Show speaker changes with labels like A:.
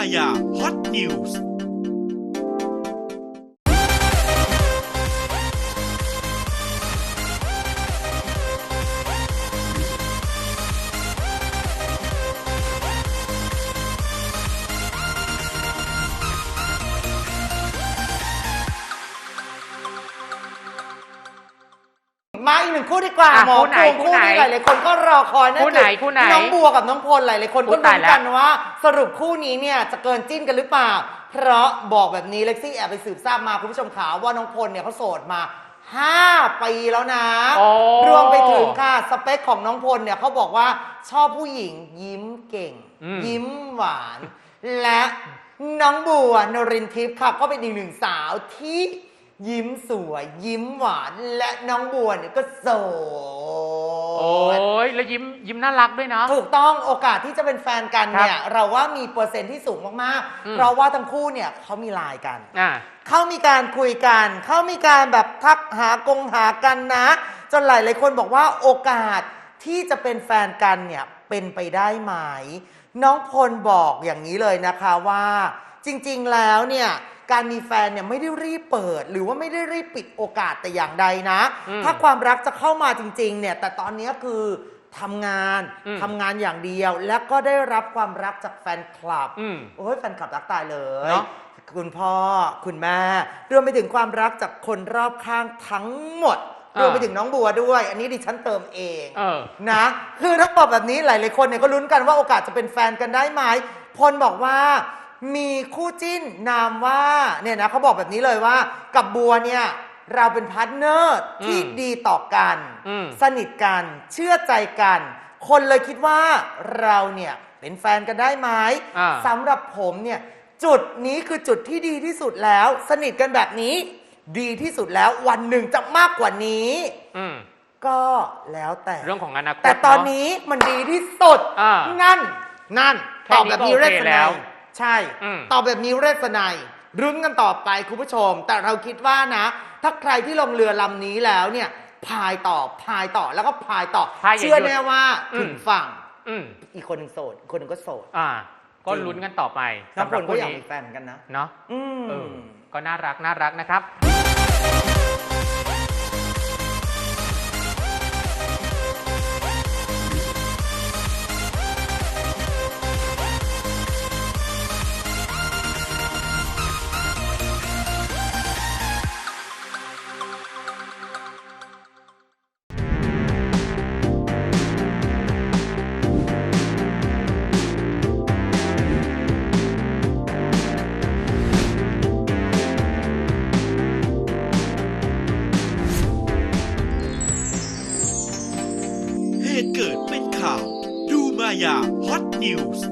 A: ดูมา
B: มาอีกหนึ่งคู่ดีกว่า
C: อะ
B: หมอ
C: คู่ไหน
B: คู่
C: คู่ไหน
B: ที่หลายๆคนก็รอคอยนั่น
C: คู่ไหน
B: อ
C: คู่ไหน
B: น้องบัวกับน้องพลหลายๆคน
C: อุ๊
B: ก็
C: ยตาย
B: ลุ้น
C: แล้ว
B: กันว่า สรุปคู่นี้เนี่ยจะเกินจิ้นกันหรือเปล่า เพราะบอกแบบนี้เล็กซี่แอบไปสืบทราบมาคุณผู้ชมขาวว่าน้องพลเนี่ยเขาโสดมา 5 ปีแล้วนะ
C: โอ้
B: รวมไปถึงค่ะสเปคของน้องพลเนี่ยเขาบอกว่าชอบผู้หญิงยิ้มเก่ง
C: อืม
B: ยิ้มหวาน และน้องบัวนรินทิพย์ค่ะก็เป็นอีกหนึ่งสาวที่ ยิ้มสวย ยิ้มหวานและน้องบัวเนี่ยก็โส
C: โอ้
B: ด
C: ยแล้วยิ้มยิ้มน่ารักด้วยนะ
B: ถูกต้องโอกาสที่จะเป็นแฟนกันเนี่ย
C: ครับ
B: เราว่ามีเปอร์เซ็นต์ที่สูงมาก
C: อื
B: ๆ
C: ม
B: เพราะว่าทั้งคู่เนี่ยเขามีไลน์กัน
C: อ่า
B: เขามีการคุยกัน เขามีการแบบทักหากงหากันนะ จนหลายหลายๆคนบอกว่าโอกาสที่จะเป็นแฟนกันเนี่ยเป็นไปได้ไหม น้องพลบอกอย่างนี้เลยนะคะว่า จริงๆแล้วเนี่ยการมีแฟนเนี่ยไม่ได้รีบเปิด หรือว่าไม่ได้รีบปิดโอกาสแต่อย่างใดนะ
C: อืม
B: ถ้าความรักจะเข้ามาจริงๆเนี่ยแต่ตอนนี้คือทำงาน
C: อืม
B: ทำงานอย่างเดียว แล้วก็ได้รับความรักจากแฟนคลับ
C: อืม
B: โอ้ยแฟนคลับรักตายเลย
C: เนอะ
B: คุณพ่อคุณแม่รวมไปถึงความรักจากคนรอบข้างทั้งหมด
C: อ่าร
B: วมไปถึงน้องบัวด้วย อันนี้ดิฉันเติมเอง
C: เออ
B: นะคือถ้าบอกแบบนี้หลาย ๆ คนเนี่ยก็ลุ้นกันว่าโอกาสจะเป็นแฟนกันได้ไหมพลบอกว่า มีคู่จิ้นนามว่าเนี่ยนะเขาบอกแบบนี้เลยว่า กับบัวเนี่ยเราเป็นพาร์ทเนอร์ที่
C: อืม
B: ดีต่อกัน
C: อืม
B: สนิทกันเชื่อใจกัน คนเลยคิดว่าเราเนี่ยเป็นแฟนกันได้ไหม
C: อ่า
B: สำหรับผมเนี่ยจุดนี้คือจุดที่ดีที่สุดแล้ว สนิทกันแบบนี้ ดีที่สุดแล้ววันหนึ่งจะมากกว่านี้
C: อืม
B: ก็แล้วแต่
C: เรื่องของอนาคต
B: แต่ตอน
C: เะ
B: นี้มันดีที่สุด
C: อ่า
B: นั่น นั่น
C: แค่
B: ตอบ
C: นี้
B: แบบนี้
C: ก็โอ
B: เร
C: เค
B: ส
C: แล้
B: นายว ใช่
C: อืม
B: ตอบแบบนี้เรสนายรุ้นกันต่อไปคุณผู้ชม แต่เราคิดว่านะ ถ้าใครที่ลงเรือลำนี้แล้วเนี่ย พายต่อพายต่อแล้วก็พายต่อ
C: พายอย่า
B: เชื่อ
C: หยุด
B: แน่ว่า
C: อืม
B: ถึงฝั่ง
C: อืม
B: อีกคนหนึ่งโสดอีกคนหนึ่งก็โสด
C: อ่า ก็
B: จริง
C: ลุ้นกันต่อไป
B: น้อง
C: สำห
B: พ
C: รับ
B: ลก็
C: คู่
B: อยาก
C: นี้
B: มีแฟนเหมือนกันนะ
C: เนาะ
B: อืม
C: เออก็น่ารักน่ารักนะครับ
A: เหตุเกิดเป็นข่าว ดูมายาฮอตนิวส์